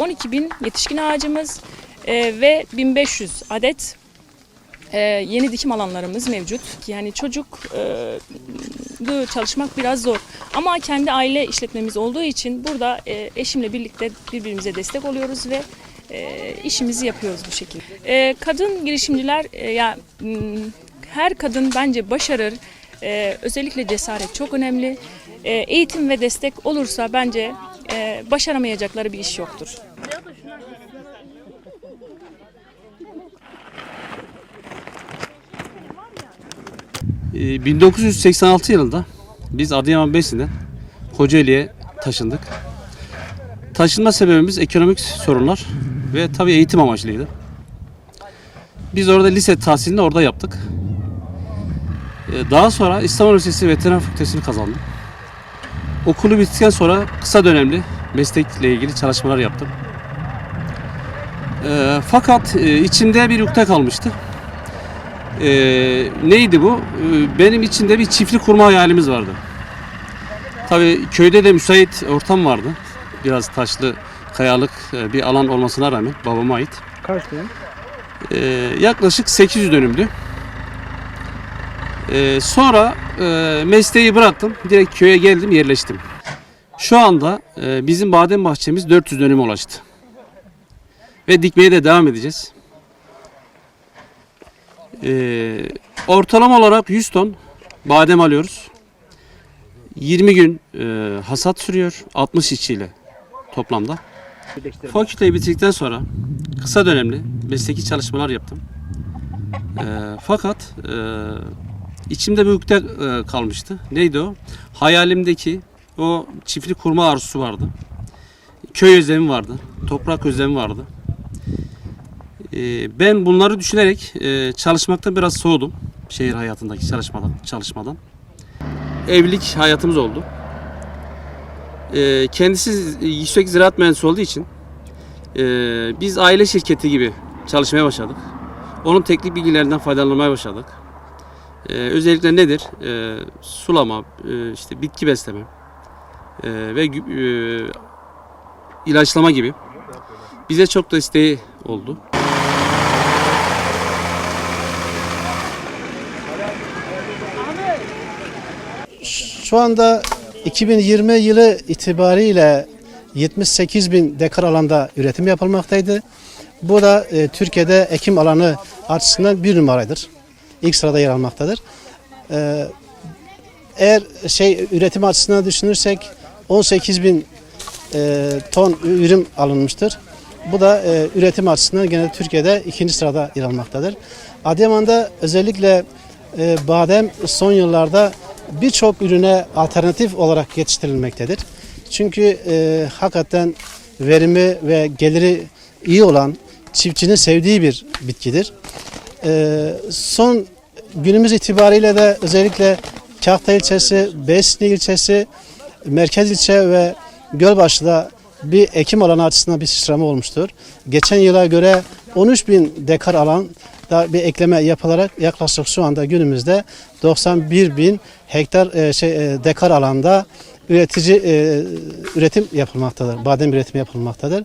12 bin yetişkin ağacımız e, ve 1500 adet e, yeni dikim alanlarımız mevcut. Yani çocuk e, çalışmak biraz zor. Ama kendi aile işletmemiz olduğu için burada e, eşimle birlikte birbirimize destek oluyoruz ve e, işimizi yapıyoruz bu şekilde. E, kadın girişimciler e, ya m, her kadın bence başarır. E, özellikle cesaret çok önemli. E, eğitim ve destek olursa bence e, başaramayacakları bir iş yoktur. Ee, 1986 yılında biz Adıyaman Besin'den Kocaeli'ye taşındık. Taşınma sebebimiz ekonomik sorunlar ve tabii eğitim amaçlıydı. Biz orada lise tahsilini orada yaptık. Ee, Daha sonra İstanbul Üniversitesi Veteriner Fakültesini kazandım. Okulu bittikten sonra kısa dönemli meslekle ilgili çalışmalar yaptım. Ee, Fakat e, içimde bir ukde kalmıştı. Ee, neydi bu? Ee, benim içinde bir çiftlik kurma hayalimiz vardı. Tabii köyde de müsait ortam vardı. Biraz taşlı, kayalık e, bir alan olmasına rağmen babama ait. Kaç dönüm? Ee, yaklaşık 800 dönümdü. Ee, sonra e, mesleği bıraktım. Direkt köye geldim, yerleştim. Şu anda e, bizim badem bahçemiz 400 dönüme ulaştı. Ve dikmeye de devam edeceğiz. Ee, ortalama olarak 100 ton badem alıyoruz. 20 gün e, hasat sürüyor 60 işçiyle toplamda. Fakülteyi bitirdikten sonra kısa dönemli mesleki çalışmalar yaptım. Ee, fakat e, içimde bir ukde e, kalmıştı. Neydi o? Hayalimdeki o çiftlik kurma arzusu vardı. Köy özlemi vardı. Toprak özlemi vardı. Ee, ben bunları düşünerek e, çalışmaktan biraz soğudum. Şehir hayatındaki çalışmadan. çalışmadan. Evlilik hayatımız oldu. Kendisi yüksek ziraat mühendisi olduğu için e, biz aile şirketi gibi çalışmaya başladık. Onun teknik bilgilerinden faydalanmaya başladık. Ee, özellikle nedir? Ee, sulama, e, işte bitki besleme e, ve e, ilaçlama gibi bize çok da isteği oldu. Şu anda 2020 yılı itibariyle 78 bin dekar alanda üretim yapılmaktaydı. Bu da e, Türkiye'de ekim alanı açısından bir numaraydır. İlk sırada yer almaktadır. E, eğer şey üretim açısından düşünürsek 18 bin e, ton ürün alınmıştır. Bu da e, üretim açısından gene Türkiye'de ikinci sırada yer almaktadır. Adıyaman'da özellikle e, badem son yıllarda birçok ürüne alternatif olarak yetiştirilmektedir. Çünkü e, hakikaten verimi ve geliri iyi olan çiftçinin sevdiği bir bitkidir. E, son günümüz itibariyle de özellikle Kahta ilçesi, Besni ilçesi, merkez ilçe ve Gölbaşı'da bir ekim alanı açısından bir sıçrama olmuştur. Geçen yıla göre 13 bin dekar alan da bir ekleme yapılarak yaklaşık şu anda günümüzde 91 bin hektar e, şey e, dekar alanda üretici e, üretim yapılmaktadır. Badem üretimi yapılmaktadır.